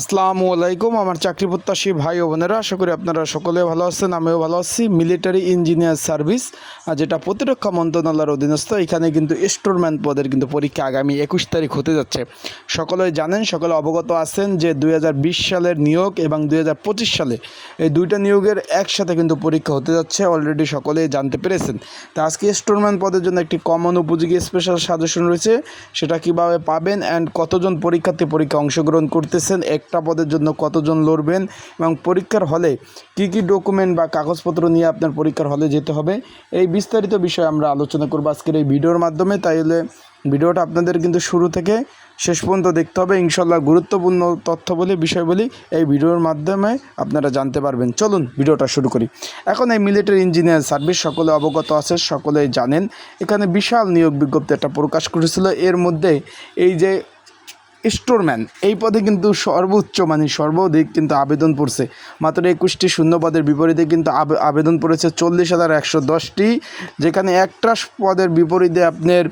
আসসালামু আলাইকুম, আমার চাকরি প্রত্যাশী ভাই ও বোনেরা, আশা করি আপনারা সকলে ভালো আছেন, আমিও ভালো আছি। মিলিটারি ইঞ্জিনিয়ার সার্ভিস আর যেটা প্রতিরক্ষা মন্ত্রণালয়ের অধীনস্থ, এখানে কিন্তু স্টোরম্যান পদের কিন্তু পরীক্ষা আগামী একুশ তারিখ হতে যাচ্ছে। সকলেই জানেন, সকলে অবগত আছেন যে দুই হাজার বিশ সালের নিয়োগ এবং দুই হাজার পঁচিশ সালে এই দুইটা নিয়োগের একসাথে কিন্তু পরীক্ষা হতে যাচ্ছে অলরেডি সকলেই জানতে পেরেছেন। তা আজকে স্টোরম্যান পদের জন্য একটি কমন উপযোগী স্পেশাল সাজেশন রয়েছে, সেটা কীভাবে পাবেন অ্যান্ড কতজন পরীক্ষার্থী পরীক্ষা অংশগ্রহণ করতেছেন একটা পদের জন্য কতজন লড়বেন এবং পরীক্ষার হলে কি কি ডকুমেন্ট বা কাগজপত্র নিয়ে আপনার পরীক্ষার হলে যেতে হবে, এই বিস্তারিত বিষয়ে আমরা আলোচনা করব আজকের এই ভিডিওর মাধ্যমে। তাইলে ভিডিওটা আপনাদের কিন্তু শুরু থেকে শেষ পর্যন্ত দেখতে হবে। ইনশাল্লাহ গুরুত্বপূর্ণ তথ্য বলি, বিষয় বলি, এই ভিডিওর মাধ্যমে আপনারা জানতে পারবেন। চলুন ভিডিওটা শুরু করি। এখন এই মিলিটারি ইঞ্জিনিয়ার সার্ভিস সকলে অবগত আছে, সকলেই জানেন। এখানে বিশাল নিয়োগ বিজ্ঞপ্তি একটা প্রকাশ করেছিল। এর মধ্যে এই যে স্টোরম্যান। এই পদে কিন্তু সর্বোচ্চ মানে সর্বাধিক কিন্তু আবেদন পড়ছে। মাত্র একুশটি শূন্য পদের বিপরীতে কিন্তু আবে- আবেদন পড়েছে চল্লিশ হাজার একশো দশটি, যেখানে একটা পদের বিপরীতে আপনার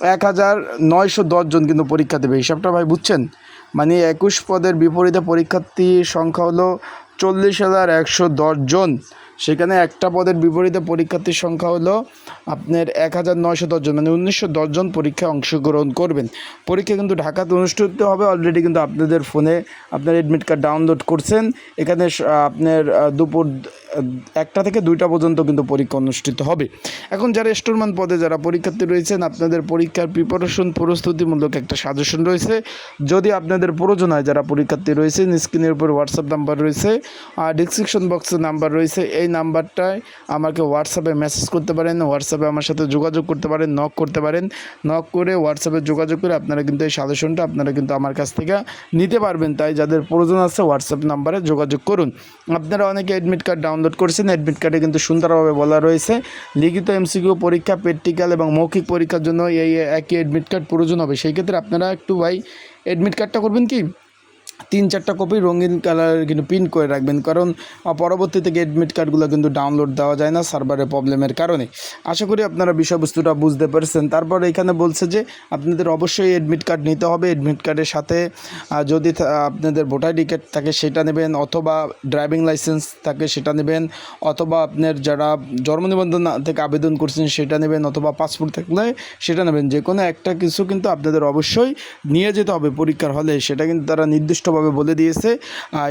এক হাজার নয়শো দশজন কিন্তু পরীক্ষা দেবে। হিসাবটা ভাই বুঝছেন? মানে একুশ পদের বিপরীতে পরীক্ষার্থী সংখ্যা হলো চল্লিশ হাজার একশো দশজন সেখানে একটা পদের বিপরীতে পরীক্ষার্থীর সংখ্যা হলো আপনার এক হাজার নয়শো দশজন মানে উনিশশো দশজন পরীক্ষায় অংশগ্রহণ করবেন। পরীক্ষা কিন্তু ঢাকাতে অনুষ্ঠিত হবে অলরেডি কিন্তু আপনাদের ফোনে আপনার অ্যাডমিট কার্ড ডাউনলোড করছেন। এখানে আপনার দুপুর একটা থেকে দুইটা পর্যন্ত কিন্তু পরীক্ষা অনুষ্ঠিত হবে। এখন যারা স্টোরম্যান পদে যারা পরীক্ষার্থী রয়েছেন, আপনাদের পরীক্ষার প্রিপারেশন প্রস্তুতিমূলক একটা সাজেশন রয়েছে। যদি আপনাদের প্রয়োজন হয় যারা পরীক্ষার্থী রয়েছেন স্ক্রিনের উপর হোয়াটসঅ্যাপ নাম্বার রয়েছে, আর ডিসক্রিপশন বক্সে নাম্বার রয়েছে। এই নাম্বারটায় আমাকে হোয়াটসঅ্যাপে মেসেজ করতে পারেন হোয়াটসঅ্যাপে আমার সাথে যোগাযোগ করতে পারেন নক করতে পারেন। নক করে হোয়াটসঅ্যাপে যোগাযোগ করে আপনারা কিন্তু এই সাজেশনটা আপনারা কিন্তু আমার কাছ থেকে নিতে পারবেন। তাই যাদের প্রয়োজন আছে হোয়াটসঅ্যাপ নাম্বারে যোগাযোগ করুন। আপনারা অনেকে অ্যাডমিট কার্ড ডাউনলোড করছেন। অ্যাডমিট কার্ডে কিন্তু সুন্দরভাবে বলা রয়েছে। লিখিত এমসিকিউ পরীক্ষা প্র্যাকটিক্যাল এবং মৌখিক পরীক্ষার জন্য এই একই অ্যাডমিট কার্ড প্রয়োজন হবে। সেই ক্ষেত্রে আপনারা একটু ভাই অ্যাডমিট কার্ডটা করবেন কি? তিন চারটা কপি রঙিন কালার কিন্তু প্রিন্ট করে রাখবেন। কারণ আহ, পরবর্তী থেকে অ্যাডমিট কার্ডগুলো কিন্তু ডাউনলোড দেওয়া যায় না সার্ভারের প্রবলেমের কারণে। আশা করি আপনারা বিষয়বস্তুটা বুঝতে পারছেন। তারপর এখানে বলছে যে আপনাদের অবশ্যই অ্যাডমিট কার্ড নিতে হবে। অ্যাডমিট কার্ডের সাথে যদি আপনাদের ভোটার টিকিট থাকে সেটা নেবেন অথবা ড্রাইভিং লাইসেন্স থাকে সেটা নেবেন অথবা আপনার যারা জন্ম নিবন্ধন থেকে আবেদন করছেন সেটা নেবেন অথবা পাসপোর্ট থাকলে সেটা নেবেন। যে কোনো একটা কিছু কিন্তু আপনাদের অবশ্যই নিয়ে যেতে হবে পরীক্ষার হলে। সেটা কিন্তু তারা নির্দিষ্টভাবে বলে দিয়েছে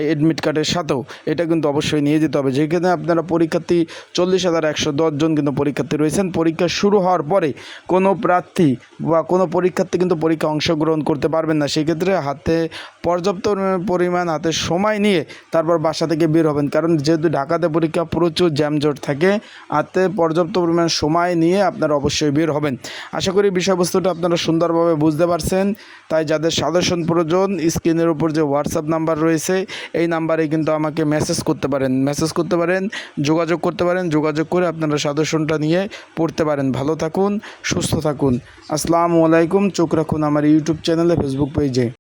অ্যাডমিট কার্ডের সাথেও। এটা কিন্তু অবশ্যই নিয়ে যেতে হবে। যেখানে আপনারা পরীক্ষার্থী চল্লিশ হাজার একশো দশজন কিন্তু পরীক্ষার্থী রয়েছেন। পরীক্ষা শুরু হওয়ার পরে কোনো প্রার্থী বা কোনো পরীক্ষার্থী কিন্তু পরীক্ষা অংশগ্রহণ করতে পারবেন না। সেক্ষেত্রে হাতে পর্যাপ্ত পরিমাণ, হাতে সময় নিয়ে তারপর বাসা থেকে বের হবেন। কারণ যেহেতু ঢাকাতে পরীক্ষা প্রচুর জ্যামজট থাকে, হাতে পর্যাপ্ত পরিমাণ সময় নিয়ে আপনারা অবশ্যই বের হবেন। আশা করি বিষয়বস্তুটা আপনারা সুন্দরভাবে বুঝতে পারছেন। তাই যাদের সাজেশন প্রয়োজন স্ক্রিনের উপর যে হোয়াটসঅ্যাপ নাম্বার রয়েছে। এই নাম্বারে কিন্তু আমাকে মেসেজ করতে পারেন। মেসেজ করতে পারেন, যোগাযোগ করতে পারেন, যোগাযোগ করে আপনারা সাজেশনটা নিয়ে পড়তে পারেন। ভালো থাকুন, সুস্থ থাকুন। আসসালামু আলাইকুম। চোখ রাখুন আমার ইউটিউব চ্যানেলে ফেসবুক পেজে